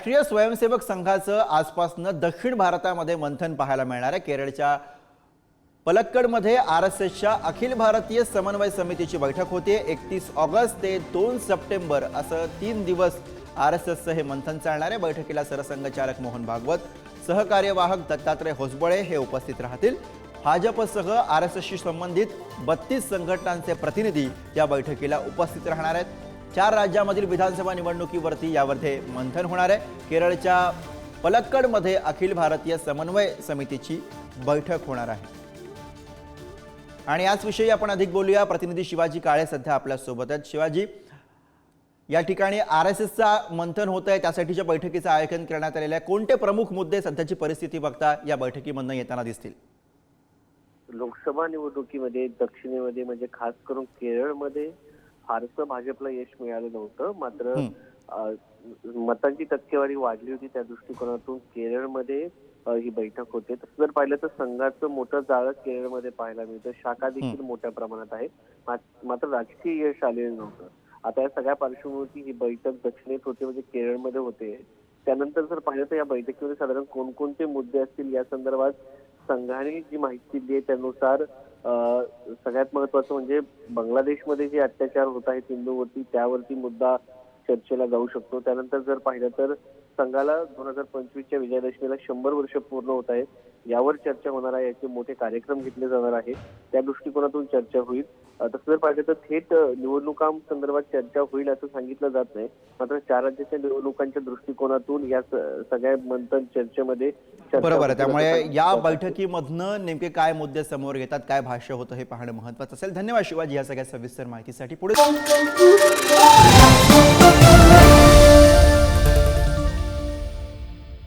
राष्ट्रीय स्वयंसेवक संघाचं आजपासनं दक्षिण भारतामध्ये मंथन पाहायला मिळणार आहे. केरळच्या पलक्कडमध्ये आर एस एसच्या अखिल भारतीय समन्वय समितीची बैठक होते. एकतीस ऑगस्ट ते दोन सप्टेंबर असं तीन दिवस आर एस एसचं हे मंथन चालणार आहे. बैठकीला सरसंघचालक मोहन भागवत सहकार्यवाहक दत्तात्रय होसबळे हे उपस्थित राहतील. भाजपसह आर एस एसशी संबंधित बत्तीस संघटनांचे प्रतिनिधी या बैठकीला उपस्थित राहणार आहेत. चार राज्यामधील विधानसभा निवडणुकीवरती यामध्ये मंथन होणार आहे. केरळच्या पलक्कडमध्ये अखिल भारतीय समन्वय समितीची बैठक होणार आहे. आणि याच विषयी आपण अधिक बोलूया. प्रतिनिधी शिवाजी काळे सध्या आपल्यासोबत आहेत. शिवाजी या ठिकाणी आर एस एसचा मंथन होत आहे. त्यासाठीच्या बैठकीचं आयोजन करण्यात आलेलं आहे. कोणते प्रमुख मुद्दे सध्याची परिस्थिती बघता या बैठकीमधनं येताना दिसतील? लोकसभा निवडणुकीमध्ये दक्षिणेमध्ये म्हणजे खास करून केरळमध्ये फारसं भाजपला यश मिळालं नव्हतं. मात्र मतांची टक्केवारी वाढली होती त्या दृष्टिकोनातून. केरळमध्ये ही बैठक होते. तसं जर पाहिलं तर संघाचं मोठं जाळं केरळमध्ये पाहायला मिळतं. शाखा देखील मोठ्या प्रमाणात आहे. मात- मात्र राजकीय यश आलेलं नव्हतं. आता या सगळ्या पार्श्वभूमीवरती ही बैठक दक्षिणेत होते म्हणजे केरळमध्ये होते. त्यानंतर जर पाहिलं तर या बैठकीमध्ये साधारण कोणकोणते मुद्दे असतील या संदर्भात संघाने जी माहिती दिली आहे त्यानुसार सगळ्यात महत्वाचं म्हणजे बांगलादेशमध्ये जे अत्याचार होत आहेत हिंदूवरती त्यावरती मुद्दा चर्चेला जाऊ शकतो. त्यानंतर जर पाहिलं तर संघाला दोन हजार पंचवीसच्या विजयादशमीला शंभर वर्ष पूर्ण होत आहेत. यावर चर्चा होणार आहे. याचे मोठे कार्यक्रम घेतले जाणार आहे. त्या दृष्टिकोनातून चर्चा होईल. तसं जर पाहिलं तर थेट निवडणुकांसंदर्भात चर्चा होईल असं सांगितलं जात नाही. मात्र चार राज्याच्या निवडणुकांच्या दृष्टिकोनातून या सगळ्या मंथन चर्चेमध्ये चर्चा बरोबर आहे. त्यामुळे या. बैठकीमधनं नेमके काय मुद्दे समोर येतात काय भाष्य होतं हे पाहणं महत्वाचं असेल. धन्यवाद शिवाजी या सगळ्या सविस्तर माहितीसाठी. पुढे